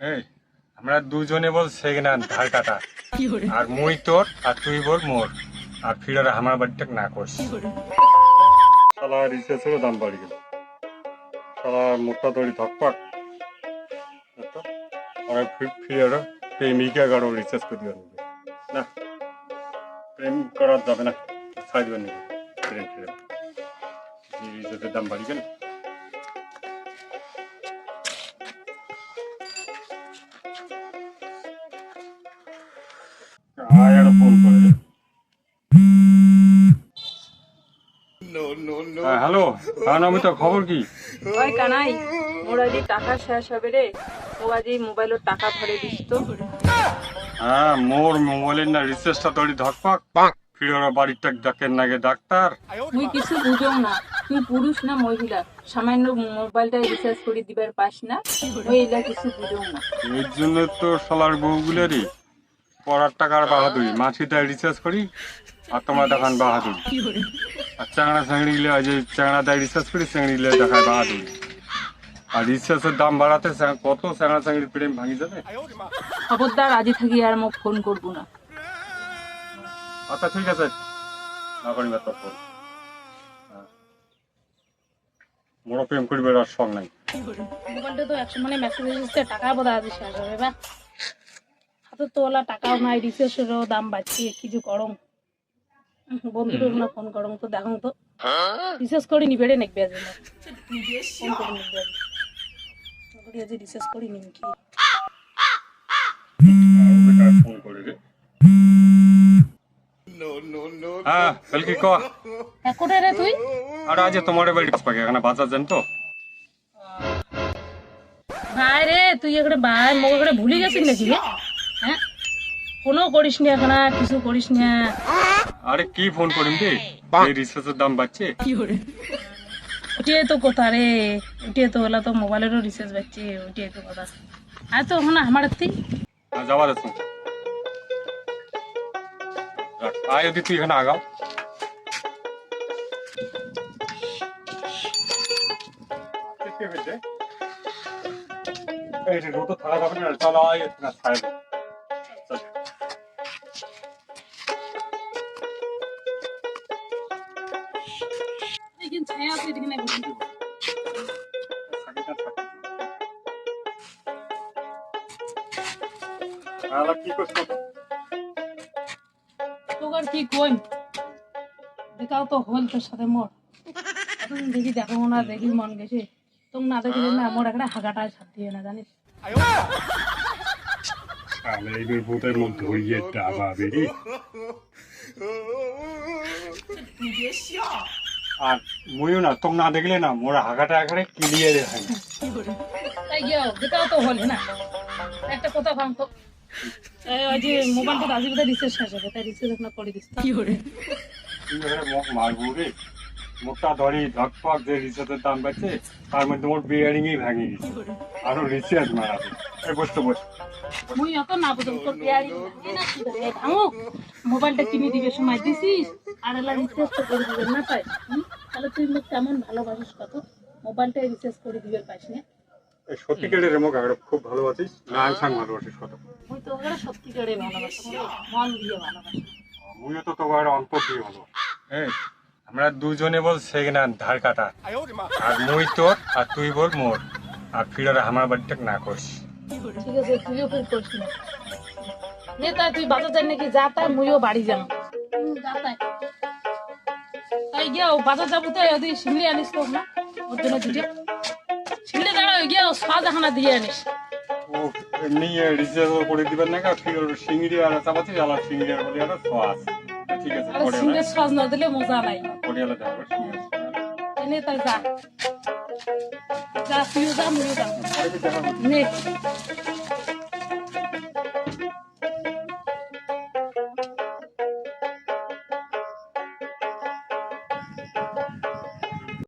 এই আমরা দুজনে বল সেখানে ধার কাটা। আর মুই তোর আর তুই বল মোর। আর ফিরে আমার বাড়িটা না করিস। শালা রিসেসেরও দাম বাড়ি গেল। শালা মোটা দড়ি ধকপাক। আর ফিরে প্রেমিকা গাড়ো রিসার্চ করে দিবেন না প্রেম করা যাবে না দিবেন নাকি? প্রেম ফিরে রিসার্চের দাম বাড়ি গেল। আয় ফোন করে। হ্যাঁ, হ্যালো হ্যাঁ নমিতা খবর কি? ওই কানাই মোর আজি টাকা শেষ হবে রে। ও আজি মোবাইলত টাকা ভরে দিস তো। হ্যাঁ মোর মোবাইলের না রিচার্জটা তড়ি ধকপাক। ফিরে বাড়িটা ডাকেন নাগে ডাক্তার। তুই কিছু বুঝো না। তুই পুরুষ না মহিলা সামান্য মোবাইলটা রিচার্জ করে দিবার পাস না। ওই এলা কিছু বুঝো না। এর জন্য তো শালার বউগুলোরই পড়ার টাকার বাহাদুরি। মাছিটা রিচার্জ করি আর তোমার দেখান বাহাদুরি। আর চাংড়া চাংড়ি গিলে যে চাংড়া দেয় রিচার্জ করি চাংড়ি গিলে দেখায় বাহাদুরি। আর রিচার্জের দাম বাড়াতে কত চাংড়া চাংড়ির প্রেম ভাঙি যাবে? খবরদার আজি থাকি আর মোক ফোন করব না। আচ্ছা ঠিক আছে। না করিবার তোর ফোন হ্যাঁ। মোড়ো প্রেম করিবার আর শখ নাই। মোবাইলটা তো একশো মানে মেসেজ এসেছে টাকা বোধ আজ শেষ হবে বা? হাতে তো ওলা টাকাও নাই রিচার্জেরও দাম বাড়ছে কিছু করম বন্ধুদের না ফোন করম তো দেখুন তো রিচার্জ করে নিবে রে নাকবে আজ ফোন করে নিবে আজ আজ রিচার্জ করে নিবি কি ফোন করে রে হ্যাঁ ক? তুই? আর আজ তোমার বাড়ি পাকে এখানে বাজার যান তো? ভাই রে তুই এখানে ভাই মোক এখানে ভুলে গেছিস নাকি হ্যাঁ ফোনও করিস নি এখন আর কিছু করিস না আরে। কি ফোন করিম রে? এই রিচার্জের দাম বাড়ছে? ওটাই তো কথা রে ওটাই তো ওলা তো মোবাইলেরও রিচার্জ বাড়ছে ওটাই তো কথা। আর তো ওখানে আমার তুই যাবার আছে। আয় যদি তুই এখানে আগাও। এই রে রোদ থাকা যাবে না চলো আয় না ছাড় আলা কি করছ? তোর কি কই দেখাও তো হল তোর সাথে মোর। এতদিন দেখি দেখো না দেখি মন গেছে। তোর না দেখলে না মোর একটা হাগাটায় ছাড় দিয়ে না জানিস? আলে এই ভূতের মধ্যে হইয়ে ডাবা বেরি আর ময়ও না তোম না দেখলে না মোরা হাগাটা এখানে ক্লিয়ার হয় না তাই গিয়ে দেখাও তো হল না। একটা কথা ভাঙ তো। এই ওই যে মোবাইলটা রাজি বোধহয় রিচার্জ শেষ হবে তাই রিচার্জ আপনার করে দিস কি করে তুই মারবো রে। মুখটা ধরি ধকপক যে রিচার্জের দাম বাড়ছে তার মধ্যে মোট বিয়ারিং এই ভাঙে গেছে। আরও রিচার্জ মারাবে এই বসতে বস। মুই অত না বুঝুন তোর না ভাঙো। মোবাইলটা কিনে দিবে সময় দিছিস? আর এলা রিচার্জ তো করে দিবে না পাই তাহলে তুই মোক কেমন ভালোবাসিস কত? মোবাইলটা রিচার্জ করে দিবে পাইস না? সত্যিকারের রে মুখ আগে খুব ভালোবাসিস গান সাং ভালোবাসিস কত? মুই তো ওরা সত্যিকারে ভালোবাসি মন দিয়ে ভালোবাসি। মুইও তো তোমার অন্তর দিয়ে ভালো। এই আমরা দুজনে বল সেখানে ধার কাটা। আর মুই তোর আর তুই বল মোর। আর ফিরে আমার বাড়িটা না করিস। ঠিক আছে তুইও ফের করিস না। নে তাই তুই বাজার যাই নাকি? যা তাই মুইও বাড়ি যাব। তাই। তাই গিয়া বাজার যাব তো যদি সিংড়ি আনিস তো না? ওর জন্য দুটো। সিংড়ি দাঁড়া গিয়া ও দিয়ে আনিস। ও এমনি রিচার্জ করে দিবেন না ফির সিঙ্গিরি আর চাপাতি আলাদা সিঙ্গিরি আর বলি আলাদা সস। ঠিক আছে আরে পরে সাজ না দিলে মজা নাই। পরে আলাদা এনে তাই যা। যা তুইও যা মুইও যা। নে।